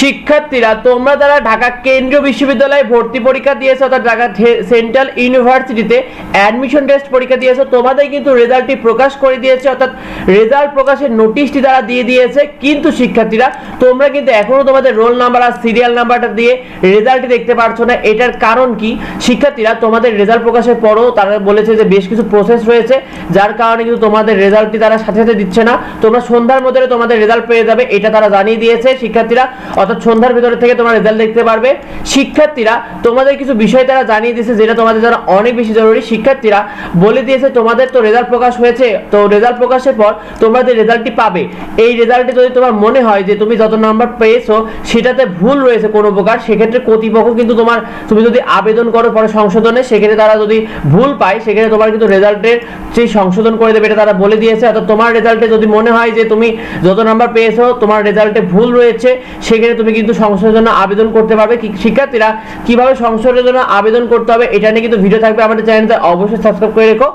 শিক্ষার্থীরা, তোমরা যারা ঢাকা কেন্দ্রীয় বিশ্ববিদ্যালয়ে ভর্তি পরীক্ষা দিয়েছ অর্থাৎ ঢাকা সেন্ট্রাল ইউনিভার্সিটিতে অ্যাডমিশন টেস্ট পরীক্ষা দিয়েছ, তোমাদের কিন্তু রেজাল্টটি প্রকাশ করে দিয়েছে, অর্থাৎ রেজাল্ট প্রকাশের নোটিশটি তারা দিয়ে দিয়েছে। কিন্তু শিক্ষার্থীরা, তোমরা কিন্তু এখনও তোমাদের রোল নাম্বার আর সিরিয়াল নাম্বারটা দিয়ে রেজাল্টটি দেখতে পারছ না। এটার কারণ কি? শিক্ষার্থীরা, তোমাদের রেজাল্ট প্রকাশের পরও তারা বলেছে যে বেশ কিছু প্রসেস রয়েছে, যার কারণে কিন্তু তোমাদের রেজাল্টটি তারা সাথে সাথে দিচ্ছে না। তোমরা সন্ধ্যার মধ্যে তোমাদের রেজাল্ট পেয়ে যাবে, এটা তারা জানিয়ে দিয়েছে। শিক্ষার্থীরা অর্থাৎ সন্ধ্যার ভিতরে থেকে তোমরা রেজাল্ট দেখতে পারবে। শিক্ষার্থীরা, তোমাদের কিছু বিষয় তারা জানিয়ে দিয়েছে যেটা তোমাদের জন্য অনেক বেশি জরুরি। শিক্ষার্থীরা বলে দিয়েছে, তোমাদের তো রেজাল্ট প্রকাশ হয়েছে। তো রেজাল্ট প্রকাশের পর তোমরা যে রেজাল্টটি পাবে, এই রেজাল্টে যদি তোমার মনে হয় যে তুমি যত নাম্বার পেয়েছ, সেটাতে ভুল রয়েছে কোনো প্রকার, সেক্ষেত্রে কর্তৃপক্ষ কিন্তু তোমার, তুমি যদি আবেদন করো পরে সংশোধনে, সেক্ষেত্রে তারা যদি ভুল পায়, সেক্ষেত্রে তোমার কিন্তু রেজাল্টের সেই সংশোধন করে দেবে এটা তারা বলে দিয়েছে। অর্থাৎ তোমার রেজাল্টে যদি মনে হয় যে তুমি যত নাম্বার পেয়েছ, তোমার রেজাল্টে ভুল রয়েছে, সেক্ষেত্রে তুমি কিন্তু সংশোধনের জন্য আবেদন করতে পারবে। শিক্ষার্থীরা কীভাবে সংশোধনের জন্য আবেদন করতে হবে, এটা নিয়ে কিন্তু ভিডিও থাকবে আমাদের চ্যানেলটা অবশ্যই সাবস্ক্রাইব করে রেখো।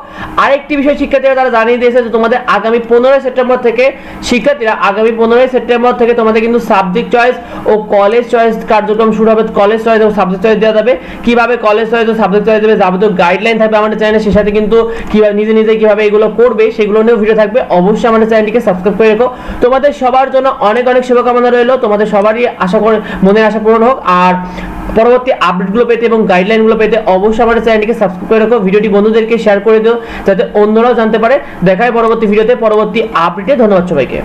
আরেকটি বিষয় শিক্ষার্থীরা তারা জানিয়ে দিয়েছে যে তোমাদের আগামী পনেরোই সেপ্টেম্বর থেকে শিক্ষার্থীরা আগামী পনেরোই সেপ্টেম্বর থেকে তোমাদের কিন্তু সাবজেক্ট চয়েস ও কলেজ চয়েস কার্যক্রম শুরু হবে। কলেজ চয়েস ও সাবজেক্ট চয়েস দেওয়া যাবে। কীভাবে কলেজ চয়েস ও সাবজেক্ট চয়েস দেবে যাবতীয় গাইডলাইন থাকবে আমাদের চ্যানেলে সে সাথে কিন্তু কীভাবে নিজে নিজে কীভাবে এগুলো করবে, সেগুলো নিয়েও ভিডিও থাকবে। অবশ্যই আমাদের চ্যানেলটিকে সাবস্ক্রাইব করে রেখো। তোমাদের সবার জন্য অনেক অনেক শুভকামনা রইল। তোমাদের সবারই আশা করে মনের আশা পূরণ হোক। আর পরবর্তী আপডেটগুলো পেতে এবং গাইডলাইনগুলো পেতে অবশ্যই আমাদের চ্যানেলটিকে সাবস্ক্রাইব করে রাখো। ভিডিওটি বন্ধুদেরকে শেয়ার করে দিও, যাতে অন্যরাও জানতে পারে। দেখায় পরবর্তী ভিডিওতে। পরবর্তী আপডেটে ধন্যবাদ সবাইকে।